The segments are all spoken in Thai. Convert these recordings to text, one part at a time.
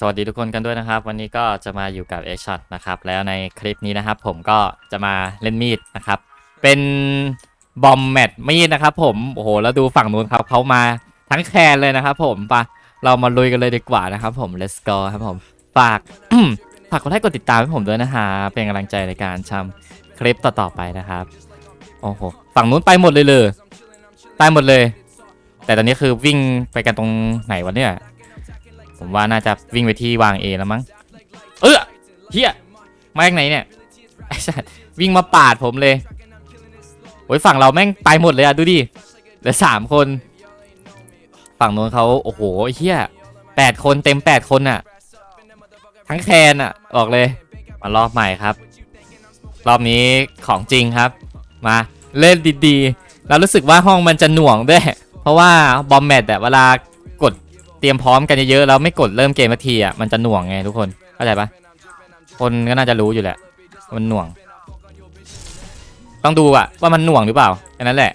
สวัสดีทุกคนกันด้วยนะครับ วันนี้ก็จะมาอยู่กับ a อ h o t นะครับ แล้วในคลิปนี้นะครับ ผมก็จะมาเล่นมีดนะครับ เป็นบอมแมทมีดนะครับ ผมโอ้โหแล้วดูฝั่งนู้นครับเขามาทั้งแคนเลยนะครับ ผมปะเรามาลุยกันเลยดีกว่านะครับ ผม let's go ครับผมฝาก ฝากกดไลค์กดติดตามให้ผมด้วยนะฮะเป็นกำลังใจในการทำคลิปต่อๆไปนะครับโอ้โหฝั่งนู้นไปหมดเลยเลยตายหมดเลย แต่ตอนนี้คือวิ่งไปกันตรงไหนวะเนี่ย ผมว่าน่าจะวิ่งไปที่วางเอแล้วมั้ง เออเฮียมาจากไหนเนี่ยไอ้สัสวิ่งมาปาดผมเลยโอ้ยฝั่งเราแม่งไปหมดเลยอะดูดิเหลือสามคน ฝั่งโน้นเขาโอ้โหเฮียแปดคนเต็มแปดคนอะทั้งแคนอะบอกเลย มารอบใหม่ครับ รอบนี้ของจริงครับ มาเล่นดีๆแล้วรู้สึกว่าห้องมันจะหน่วงด้วย เพราะว่าบอมแมทอะเวลากด เตรียมพร้อมกันเยอะๆแล้วไม่กดเริ่มเกมสักทีอะมันจะหน่วงไงทุกคนเข้าใจปะคนก็น่าจะรู้อยู่แหละมันหน่วง ต้องดูอะว่ามันหน่วงหรือเปล่าแค่นั้นแหละ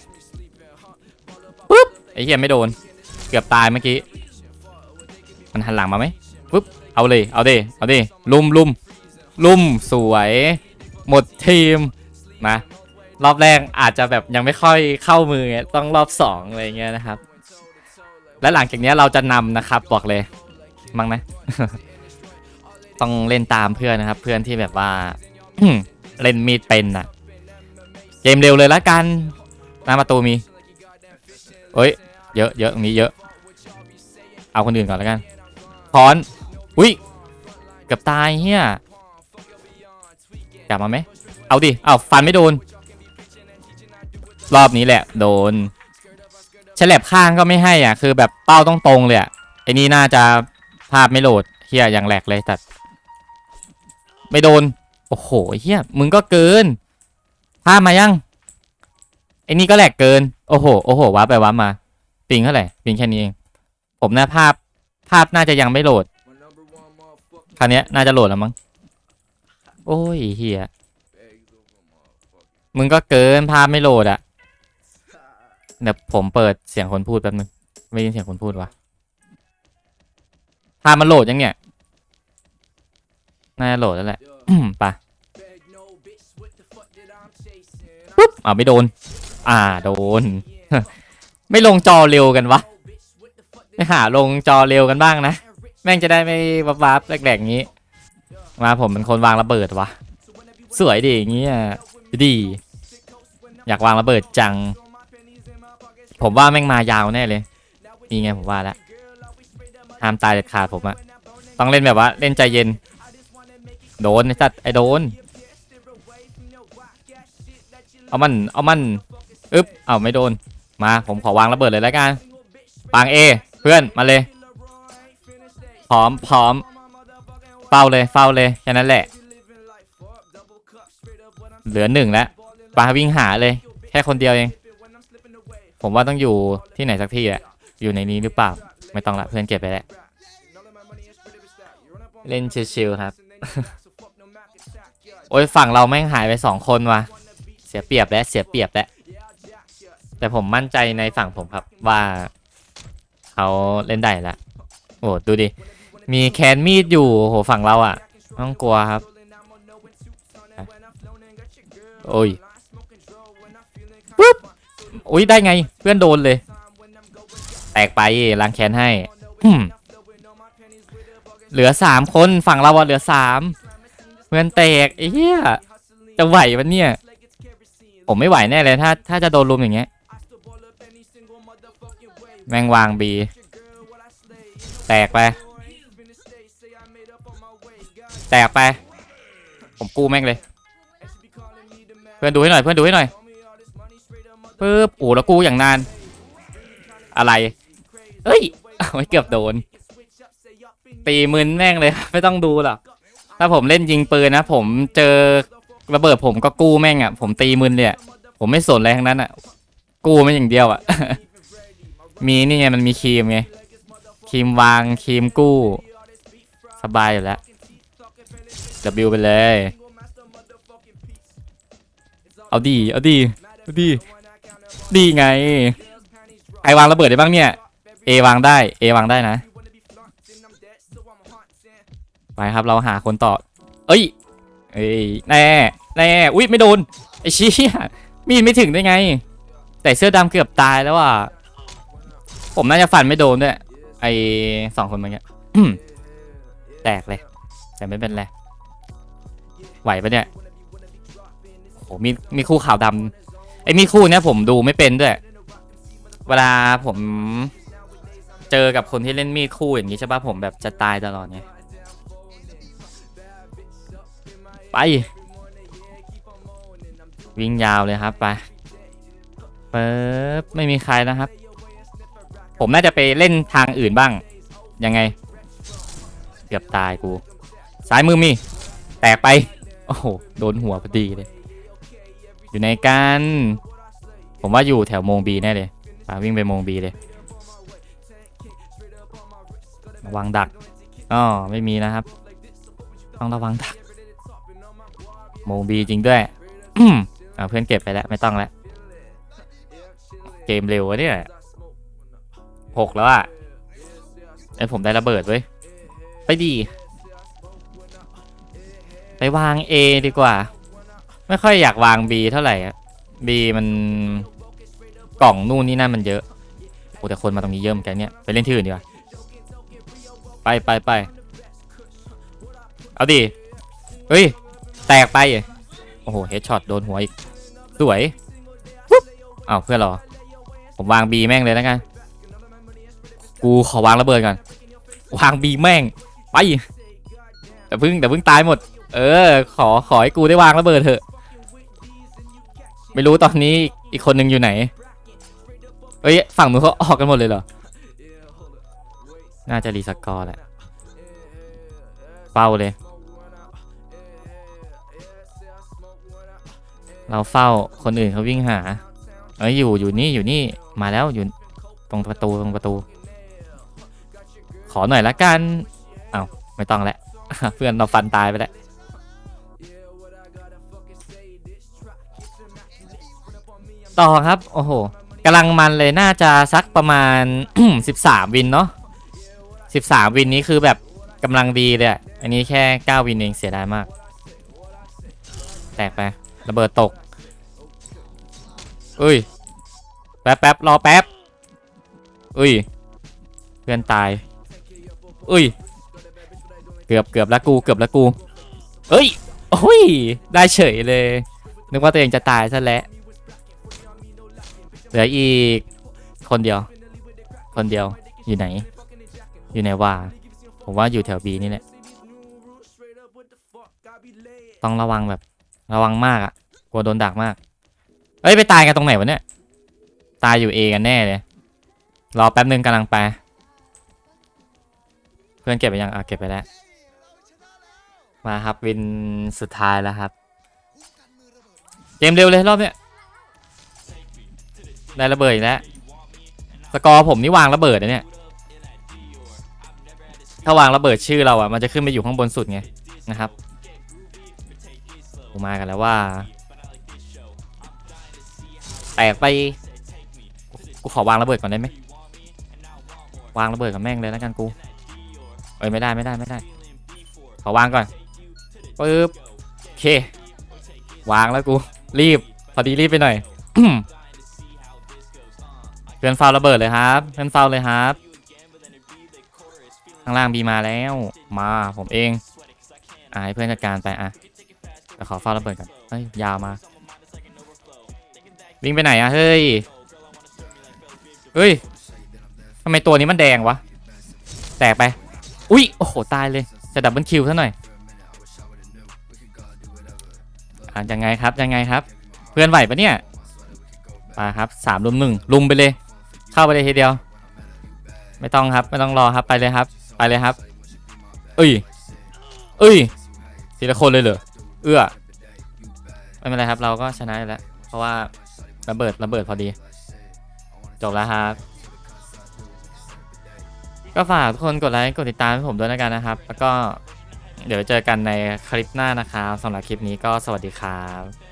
ปุ๊บไอ้เหี้ยไม่โดน เกือบตายเมื่อกี้มันหันหลังมาไหมปุ๊บเอาเลยเอาดิเอาดิลุมลุมลุมสวย หมดทีมมารอบแรกอาจจะแบบยังไม่ค่อยเข้ามือต้องรอบสองอะไรเงี้ยนะครับ และหลังจากนี้เราจะนำนะครับบอกเลยมั้งนะ ต้องเล่นตามเพื่อนนะครับ เพื่อนที่แบบว่า เล่นมีดเป็นน่ะเกมเร็วเลยละกันหน้าประตูมีเอ้ย เยอะเยอะตรงนี้เยอะ เอาคนอื่นก่อนแล้วกันพรอุ้ยเกือบตายเฮียกลับมาไหมเอาดิเอาฟันไม่โดน รอบนี้แหละ โดน ฉลับข้างก็ไม่ให้อะ คือแบบเป้าต้องตรงเลยอะไอ้นี่น่าจะภาพไม่โหลดเฮียอย่างแหลกเลยแต่ไม่โดน โอ้โหเฮียมึงก็เกิน ภาพมายังไอ้นี่ก็แหลกเกิน โอ้โห โอ้โหว้าไปว้ามา ปิงเท่าไหร่ปิงแค่นี้เอง ผมนะภาพ ภาพน่าจะยังไม่โหลด คราวนี้น่าจะโหลดแล้วมั้ง โอ้ยเฮียมึงก็เกินภาพไม่โหลดอะ เดี๋ยวผมเปิดเสียงคนพูดแป๊บนึง ไม่ยินเสียงคนพูดวะพามันโหลดยังเนี่ย น่าจะโหลดแล้วแหละ ไปะปุ๊บอ่าไม่โดน อ่าโดน ไม่ลงจอเร็วกันวะ ไม่หาลงจอเร็วกันบ้างนะ แม่งจะได้ไม่วับวับแหลกๆงี้ มาผมเป็นคนวางระเบิดวะ สวยดีอย่างงี้อะดี อยากวางระเบิดจัง ผมว่าแม่งมายาวแน่เลยนี่ไงผมว่าแล้วห้ามตายเด็ดขาดผมอะต้องเล่นแบบว่าเล่นใจเย็น โดนไอ้สัตว์ไอ้โดน เอามัน เอามันอึ๊บเอาไม่โดน มาผมขอวางระเบิดเลยแล้วกัน ปางเอเพื่อนมาเลย พร้อมพร้อม เฝ้าเลยเฝ้าเลยแค่นั้นแหละ เหลือหนึ่งแล้วปาวิ่งหาเลย แค่คนเดียวเอง ผมว่าต้องอยู่ที่ไหนสักที่แหละ อยู่ในนี้หรือเปล่า ไม่ต้องละเพื่อนเก็บไปแล้วเล่นชิวๆครับ โอ้ยฝั่งเราแม่งหายไปสองคนว่ะ เสียเปรียบแล้วเสียเปรียบแล้วแต่ผมมั่นใจในฝั่งผมครับว่าเขาเล่นได้แล้วโอ้ดูดิ มีแคนมีดอยู่โหฝั่งเราอะต้องกลัวครับ โอ้ยปุ๊บ อุ้ยได้ไงเพื่อนโดนเลย แตกไปล้างแค้นให้ เหลือสามคนฝั่งเราอะเหลือสามเพื่อนแตกไอ้เหี้ยจะไหวมันเนี่ย ผมไม่ไหวแน่เลยถ้าถ้าจะโดนลุมอย่างเงี้ย แมงวางบี แตกไป แตกไป ผมกู้แม่งเลย เพื่อนดูให้หน่อยเพื่อนดูให้หน่อย ปึ๊บโอ้แล้วกู้อย่างนานอะไรเอ้ยโอ้ยเกือบโดน ตีมึนแม่งเลย ไม่ต้องดูหรอกถ้าผมเล่นยิงปืนนะ ผมเจอระเบิดผมก็กู้แม่งอะ ผมตีมึนเลยผมไม่สนอะไรทั้งนั้นอะ กู้ไม่อย่างเดียวอะ มีนี่ไงมันมีครีมไงครีมวางครีมกู้ สบายอยู่แล้ว W ไปเลย เอาดี เอาดี เอาดี ดีไง ไอวางระเบิดได้บ้างเนี่ย A วางได้ A วางได้นะ ไปครับเราหาคนต่อ เอ้ย เอ้ยแน่แน่อุ้ยไม่โดน ไอชี้มีดไม่ถึงได้ไง แต่เสื้อดำเกือบตายแล้วอะ ผมน่าจะฟันไม่โดนด้วย ไอสองคนเมื่อกี้แตกเลย แต่ไม่เป็นไร ไหวปะเนี่ยโหมีมีคู่ขาวดำ ไอ้มีคู่เนี้ยผมดูไม่เป็นด้วย เวลาผมเจอกับคนที่เล่นมีดคู่อย่างนี้ใช่ปะผมแบบจะตายตลอดไงไป วิ่งยาวเลยครับไปเปิบไม่มีใครนะครับ ผมน่าจะไปเล่นทางอื่นบ้าง ยังไง เกือบตายกูซ้ายมือมี แตกไป โอ้โห โดนหัวพอดีเลย อยู่ในกันผมว่าอยู่แถวโมงบีแน่เลยไปวิ่งไปโมงบีเลยระวังดักอ๋อไม่มีนะครับ ต้องระวังดัก โมงบีจริงด้วยอ่าเพื่อนเก็บไปแล้วไม่ต้องแล้วเกมเร็วเนี่ยหกแล้วอะไอผมได้ระเบิดเว้ยไปดี ไปวาง A ดีกว่า ไม่ค่อยอยากวาง B เท่าไหร่อะ B มันกล่องนู่นนี่นั่นมันเยอะโอ้แต่คนมาตรงนี้เยอะเหมือนกันเนี่ยไปเล่นที่อื่นดีกว่าไปไปไปเอาดิเฮ้ยแตกไปโอ้โหเฮดช็อตโดนหัวอีกสวยปุ๊บอ้าวเพื่อนเหรอผมวาง B แม่งเลยแล้วกันกูขอวางระเบิดก่อนวาง B แม่งไปแต่พึ่งแต่พึ่งตายหมด เออ ขอขอให้กูได้วางระเบิดเถอะ ไม่รู้ตอนนี้อีกคนหนึ่งอยู่ไหน เอ้ยฝั่งนู้นเขาออกกันหมดเลยเหรอ น่าจะรีสกอร์แหละ เฝ้าเลย เราเฝ้าคนอื่นเขาวิ่งหา เอ้ยอยู่อยู่นี่อยู่นี่มาแล้วอยู่ตรงประตูตรงประตู ขอหน่อยละกัน เอา้าไม่ต้องแล้วเพื่อนเราฟันตายไปแล้ว ต่อครับ โอ้โหกำลังมันเลยน่าจะสักประมาณ 13 วินเนาะ13 วินนี้คือแบบกำลังดีเลย อันนี้แค่ 9 วินเองเสียดายมาก แตกไประเบิดตกอุ้ย แป๊บแป๊บรอแป๊บอุ้ย เพื่อนตาย อุ้ย เกือบเกือบแล้วกูเกือบแล้วกูเอ้ยโอ้ย ได้เฉยเลย นึกว่าตัวเองจะตายซะแล้ว เหลืออีกคนเดียว คนเดียวอยู่ไหน อยู่ไหนวะผมว่าอยู่แถวบีนี่แหละ ต้องระวังแบบ ระวังมากอะกลัวโดนดักมาก เอ้ยไปตายกันตรงไหนวะเนี่ย ตายอยู่เอกันแน่เลย รอแป๊บนึงกำลังไป เพื่อนเก็บไปยังอะเก็บไปแล้ว มาครับวินสุดท้ายแล้วครับ เกมเร็วเลยรอบเนี้ย ได้ระเบิดอีกแล้วสกอร์ผมนี่วางระเบิดนะเนี่ย ถ้าวางระเบิดชื่อเราอะ มันจะขึ้นไปอยู่ข้างบนสุดไงนะครับกูมากันแล้วว่าแตกไป กูขอวางระเบิดก่อนได้ไหมวางระเบิดกับแม่งเลยแล้วกันกูเอ้ยไม่ได้ไม่ได้ไม่ได้ ขอวางก่อนปึ๊บโอเค วางแล้วกู รีบ พอดีรีบไปหน่อย พื่อนเฝ้าระเบิดเลยครับ เพื่อนเฝ้าเลยครับ ข้างล่างบีมาแล้ว มาผมเองอ่าให้เพื่อนจัดการไปอะแต่ขอเฝ้าระเบิดก่อนเฮ้ยยาวมา วิ่งไปไหนอะเฮ้ย เฮ้ยทำไมตัวนี้มันแดงวะ แตกไป อุ้ยโอ้โหตายเลย จะดับเบิลคิวซะหน่อยอะยังไงครับยังไงครับ เพื่อนไหวปะเนี่ยมาครับสามลุมหนึ่งลุมไปเลย เข้าไปเลยทีเดียว ไม่ต้องครับไม่ต้องรอครับไปเลยครับ ไปเลยครับเอ้ยเอ้ยทีละคนเลยเหรอเอื้อไม่เป็นไรครับ เราก็ชนะอยู่แล้ว เพราะว่าระเบิดระเบิดพอดี จบแล้วครับ ก็ฝากทุกคนกดไลค์กดติดตามให้ผมด้วยนะกันนะครับ แล้วก็เดี๋ยวเจอกันในคลิปหน้านะครับสำหรับคลิปนี้ก็สวัสดีครับ